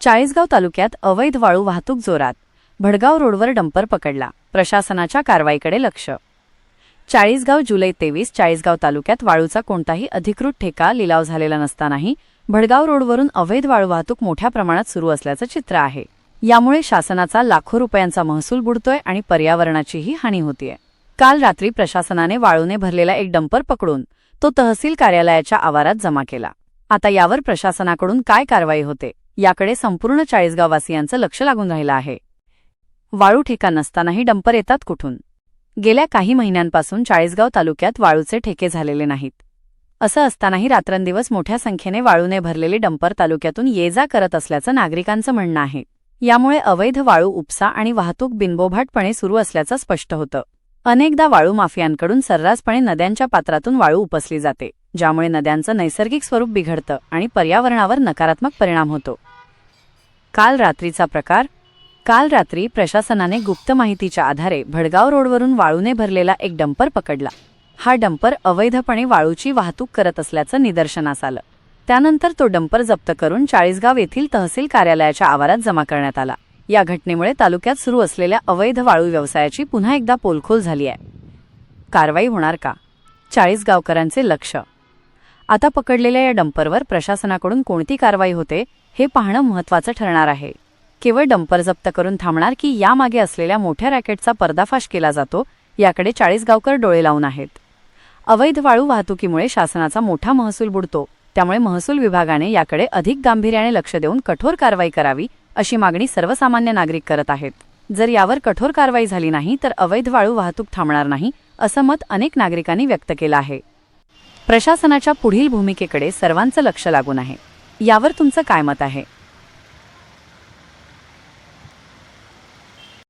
चाळीसगाव तालुक्यात अवैध वाळू वाहतूक जोरात. भडगाव रोडवर डंपर पकडला. प्रशासनाच्या कारवाईकडे लक्ष. चाळीसगाव जुलै तेवीस चाळीसगाव तालुक्यात वाळूचा कोणताही अधिकृत ठेका लिलाव झालेला नसतानाही भडगाव रोडवरून अवैध वाळू वाहतूक मोठ्या प्रमाणात सुरू असल्याचं चित्र आहे. यामुळे शासनाचा लाखो रुपयांचा महसूल बुडतोय आणि पर्यावरणाचीही हानी होतीये. काल रात्री प्रशासनाने वाळूने भरलेला एक डंपर पकडून तो तहसील कार्यालयाच्या आवारात जमा केला. आता यावर प्रशासनाकडून काय कारवाई होते? याकडे संपूर्ण चाळीसगाववासियांचं लक्ष लागून राहिलं आहे. वाळू ठेका नसतानाही डंपर येतात कुठून? गेल्या काही महिन्यांपासून चाळीसगाव तालुक्यात वाळूचे ठेके झालेले नाहीत. असं असतानाही रात्रंदिवस मोठ्या संख्येने वाळूने भरलेले डंपर तालुक्यातून ये जा करत असल्याचं नागरिकांचं म्हणणं आहे. यामुळे अवैध वाळू उपसा आणि वाहतूक बिनबोभाटपणे सुरू असल्याचं स्पष्ट होतं. अनेकदा वाळू माफियांकडून सर्रासपणे नद्यांच्या पात्रातून वाळू उपसली जाते ज्यामुळे नद्यांचं नैसर्गिक स्वरूप बिघडतं आणि पर्यावरणावर नकारात्मक परिणाम होतो. काल रात्रीचा प्रकार. काल रात्री प्रशासनाने गुप्त माहितीच्या आधारे भडगाव रोडवरून वाळूने भरलेला एक डंपर पकडला. हा डंपर अवैधपणे वाळूची वाहतूक करत असल्याचं निदर्शनास आलं. त्यानंतर तो डंपर जप्त करून चाळीसगाव येथील तहसील कार्यालयाच्या आवारात जमा करण्यात आला. या घटनेमुळे तालुक्यात सुरू असलेल्या अवैध वाळू व्यवसायाची पुन्हा एकदा पोलखोल झाली आहे. कारवाई होणार का? चाळीसगावकरांचे लक्ष आता पकडलेल्या या डंपरवर प्रशासनाकडून कोणती कारवाई होते हे पाहणं महत्त्वाचं ठरणार आहे. केवळ डंपर जप्त करून थांबणार की यामागे असलेल्या मोठ्या रॅकेटचा पर्दाफाश केला जातो याकडे चाळीसगावकर डोळे लावून आहेत. अवैध वाळू वाहतुकीमुळे शासनाचा मोठा महसूल बुडतो त्यामुळे महसूल विभागाने याकडे अधिक गांभीर्याने लक्ष देऊन कठोर कारवाई करावी अशी मागणी सर्वसामान्य नागरिक करत आहेत. जर यावर कठोर कारवाई झाली नाही तर अवैध वाळू वाहतूक थांबणार नाही असं मत अनेक नागरिकांनी व्यक्त केलं आहे. प्रशासनाच्या पुढील भूमिकेकडे सर्वांचं लक्ष लागून आहे. यावर तुमचं काय मत आहे?